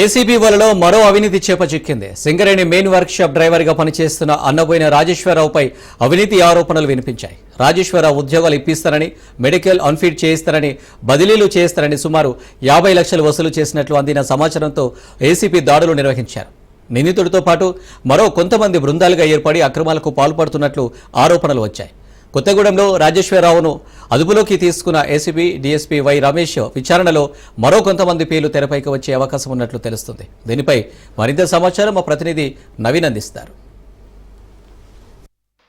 ACB వలలో మరో అవినీతి చేప చిక్కింది. సింగరేణి మెయిన్ వర్క్ షాప్ పనిచేస్తున్న అన్నబోయిన రాజేశ్వరరావుపై అవినీతి ఆరోపణలు వినిపించాయి. రాజేశ్వరరావు ఉద్యోగాలు ఇప్పిస్తారని మెడికల్ అన్ఫిట్ చేయిస్తారని బదిలీలు చేయిస్తారని సుమారు యాభై లక్షలు వసూలు చేసినట్లు అందిన సమాచారంతో ఏసీబీ దాడులు నిర్వహించారు. నిందితుడితో పాటు మరో కొంతమంది బృందాలుగా ఏర్పడి అక్రమాలకు పాల్పడుతున్నట్లు ఆరోపణలు వచ్చాయి. కొత్తగూడెంలో రాజేశ్వరరావును అదుపులోకి తీసుకున్న ఏసీబీ డీఎస్పీ వై రమేష్ విచారణలో మరో కొంతమంది పేర్లు తెరపైకి వచ్చే అవకాశం ఉన్నట్లు తెలుస్తుంది. దీనిపై మరింత సమాచారం మా ప్రతినిధి నవీన్ అందిస్తారు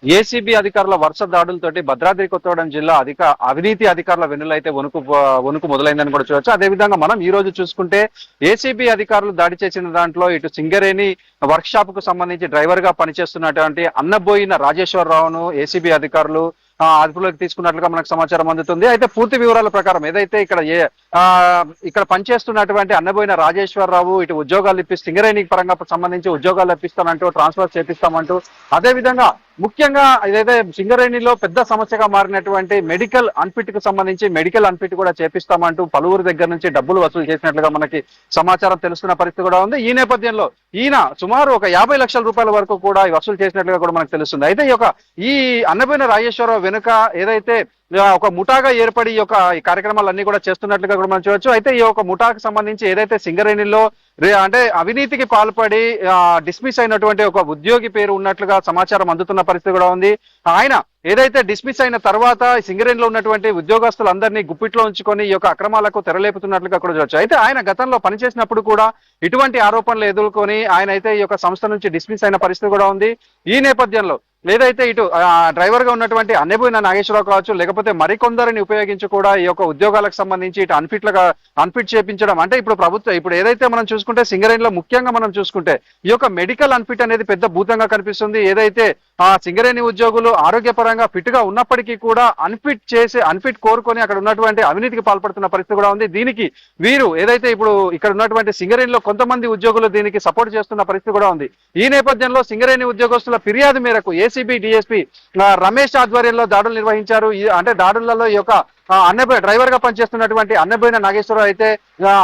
ఏసీబీ అధికారుల వరుస దాడులతోటి భద్రాద్రి కొత్తగూడెం జిల్లా అధిక అవినీతి అధికారుల వెన్నులైతే వణుకు వణుకు మొదలైందని కూడా చూడొచ్చు. అదేవిధంగా మనం ఈ రోజు చూసుకుంటే ఏసీబీ అధికారులు దాడి చేసిన దాంట్లో ఇటు సింగరేణి వర్క్ షాప్కు సంబంధించి డ్రైవర్గా పనిచేస్తున్నటువంటి అన్నబోయిన రాజేశ్వరరావును ఏసీబీ అధికారులు అదుపులోకి తీసుకున్నట్లుగా మనకు సమాచారం అందుతుంది. అయితే పూర్తి వివరాల ప్రకారం ఏదైతే ఇక్కడ ఏ ఆ, ఇక్కడ పనిచేస్తున్నటువంటి అన్నబోయిన రాజేశ్వరరావు ఇటు ఉద్యోగాలు ఇప్పి సింగరేణి పరంగా సంబంధించి ఉద్యోగాలు ఇప్పిస్తానంటూ ట్రాన్స్ఫర్ చేపిస్తామంటూ అదేవిధంగా ముఖ్యంగా ఏదైతే సింగరేణిలో పెద్ద సమస్యగా మారినటువంటి మెడికల్ అన్ఫిట్కు సంబంధించి మెడికల్ అన్ఫిట్ కూడా చేపిస్తామంటూ పలువురు దగ్గర నుంచి డబ్బులు వసూలు చేసినట్లుగా మనకి సమాచారం తెలుస్తున్న పరిస్థితి కూడా ఉంది. ఈ నేపథ్యంలో ఈయన సుమారు ఒక యాభై లక్షల రూపాయల వరకు కూడా వసూలు చేసినట్లుగా కూడా మనకు తెలుస్తుంది. అయితే ఈ యొక్క ఈ అన్నపోయిన రాజేశ్వరరావు వెనుక ఏదైతే ఒక ముఠాగా ఏర్పడి ఈ యొక్క ఈ కార్యక్రమాలన్నీ కూడా చేస్తున్నట్లుగా కూడా మనం చూడొచ్చు. అయితే ఈ యొక్క ముఠాకు సంబంధించి ఏదైతే సింగరేణిలో రే- అంటే అవినీతికి పాల్పడి డిస్మిస్ అయినటువంటి ఒక ఉద్యోగి పేరు ఉన్నట్లుగా సమాచారం అందుతున్న పరిస్థితి కూడా ఉంది. ఆయన ఏదైతే డిస్మిస్ అయిన తర్వాత సింగరేణిలో ఉన్నటువంటి ఉద్యోగస్తులందరినీ గుప్పిట్లో ఉంచుకొని ఈ యొక్క అక్రమాలకు తెరలేపుతున్నట్లుగా కూడా చూడొచ్చు. అయితే ఆయన గతంలో పనిచేసినప్పుడు కూడా ఇటువంటి ఆరోపణలు ఎదుర్కొని ఆయన అయితే ఈ యొక్క సంస్థ నుంచి డిస్మిస్ అయిన పరిస్థితి కూడా ఉంది. ఈ నేపథ్యంలో లేదైతే ఇటు డ్రైవర్గా ఉన్నటువంటి అన్నబోయిన నాగేశ్వరరావు కావచ్చు లేకపోతే మరికొందరిని ఉపయోగించి కూడా ఈ యొక్క ఉద్యోగాలకు సంబంధించి ఇటు అన్ఫిట్లుగా అన్ఫిట్ చేపించడం. అంటే ఇప్పుడు ప్రభుత్వం ఇప్పుడు ఏదైతే మనం చూసుకుంటే సింగరేణిలో ముఖ్యంగా మనం చూసుకుంటే ఈ యొక్క మెడికల్ అన్ఫిట్ అనేది పెద్ద భూతంగా కనిపిస్తుంది. ఏదైతే ఆ సింగరేణి ఉద్యోగులు ఆరోగ్యపరంగా ఫిట్గా ఉన్నప్పటికీ కూడా అన్ఫిట్ చేసి అన్ఫిట్ కోరుకొని అక్కడ ఉన్నటువంటి అవినీతికి పాల్పడుతున్న పరిస్థితి కూడా ఉంది. దీనికి వీరు ఏదైతే ఇప్పుడు ఇక్కడ ఉన్నటువంటి సింగరేణిలో కొంతమంది ఉద్యోగులు దీనికి సపోర్ట్ చేస్తున్న పరిస్థితి కూడా ఉంది. ఈ నేపథ్యంలో సింగరేణి ఉద్యోగస్తుల ఫిర్యాదు మేరకు ఏసీబీ డిఎస్పీ రమేష్ ఆధ్వర్యంలో దాడులు నిర్వహించారు. అంటే దాడులలో ఈ యొక్క ఆ, డ్రైవర్గా పనిచేస్తున్నటువంటి అన్నబోయిన నాగేశ్వరరావు అయితే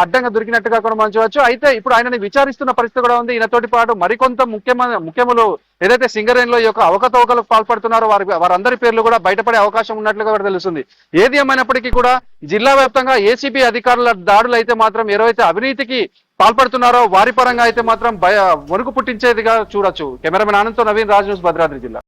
అడ్డంగా దొరికినట్టుగా కూడా మనం చూడొచ్చు. అయితే ఇప్పుడు ఆయనని విచారిస్తున్న పరిస్థితి కూడా ఉంది. ఈయనతోటి పాటు మరికొంత ముఖ్యమైన ముఖ్యములు ఏదైతే సింగరేణిలో ఈ యొక్క అవకతవకలకు పాల్పడుతున్నారు. వారి వారందరి పేర్లు కూడా బయటపడే అవకాశం ఉన్నట్లుగా కూడా తెలుస్తుంది. ఏది ఏమైనప్పటికీ కూడా జిల్లా వ్యాప్తంగా ఏసీబీ అధికారుల దాడులు అయితే మాత్రం ఎవరైతే అవినీతికి పాల్పడుతున్నారో వారి పరంగా అయితే మాత్రం భయ వణుకు పుట్టించేదిగా చూడొచ్చు. కెమెరామెన్ ఆనంద్తో నవీన్ రాజ్ న్యూస్ భద్రాద్రి జిల్లా.